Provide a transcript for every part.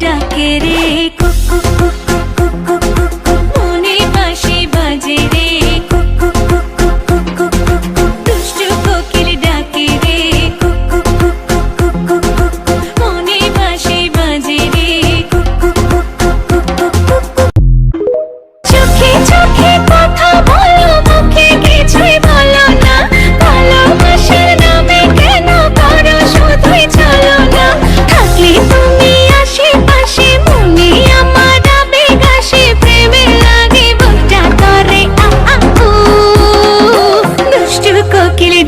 ডাকে রে কুকু কুকু কুকু কুকু মনে পাশে বাজে রে কুকু কুকু কুকু কুকু দুষ্টু কোকিল ডাকে রে কুকু কুকু কুকু কুকু মনে পাশে বাজে রে কুকু কুকু কুকু কুকু চোখে চোখে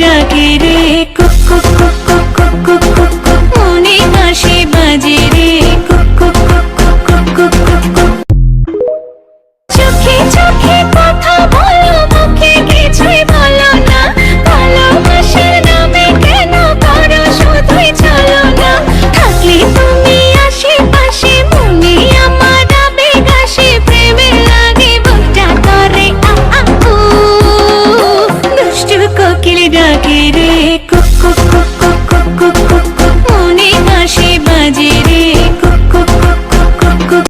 ডাকে রে